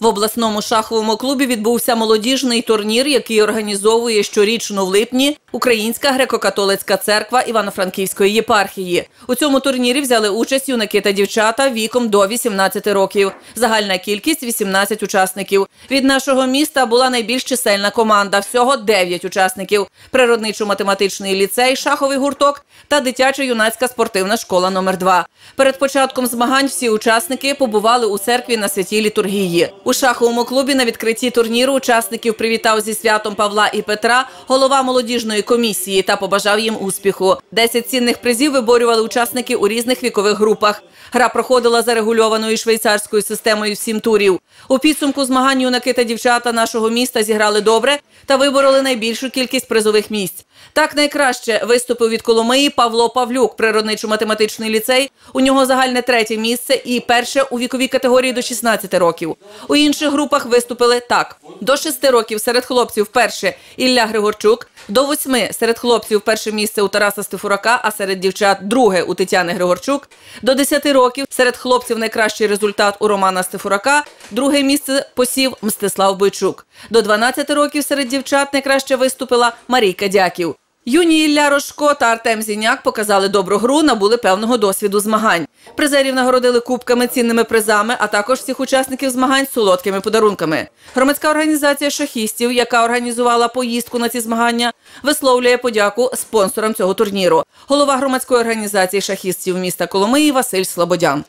В обласному шаховому клубі відбувся молодіжний турнір, який організовує щорічно в липні Українська греко-католицька церква Івано-Франківської єпархії. У цьому турнірі взяли участь юнаки та дівчата віком до 18 років. Загальна кількість 18 учасників. Від нашого міста була найбільш чисельна команда. Всього 9 учасників: природничо-математичний ліцей, шаховий гурток та дитячо-юнацька спортивна школа номер 2 Перед початком змагань всі учасники побували у церкві на святій літургії. У шаховому клубі на відкритті турніру учасників привітав зі святом Павла і Петра, голова молодіжної комісії та побажав їм успіху. Десять цінних призів виборювали учасники у різних вікових групах. Гра проходила за регульованою швейцарською системою сім турів. У підсумку змагань юнаки та дівчата нашого міста зіграли добре та вибороли найбільшу кількість призових місць. Так найкраще виступив від Коломиї Павло Павлюк, природничо-математичний ліцей. У нього загальне третє місце і перше у віковій категорії до 16 років. У інших групах виступили так: до 6 років серед хлопців перше Ілля Григорчук, до 8 серед хлопців перше місце у Тараса Стефурака, а серед дівчат друге у Тетяни Григорчук. До 10 років серед хлопців найкращий результат у Романа Стефурака, друге місце посів Мстислав Бойчук. До 12 років серед дівчат найкраще виступила Марійка Дяків. Юні Ілля Рожко та Артем Зіняк показали добру гру, набули певного досвіду змагань. Призерів нагородили кубками, цінними призами, а також всіх учасників змагань солодкими подарунками. Громадська організація шахістів, яка організувала поїздку на ці змагання, висловлює подяку спонсорам цього турніру. Голова громадської організації шахістів міста Коломиї Василь Слободян.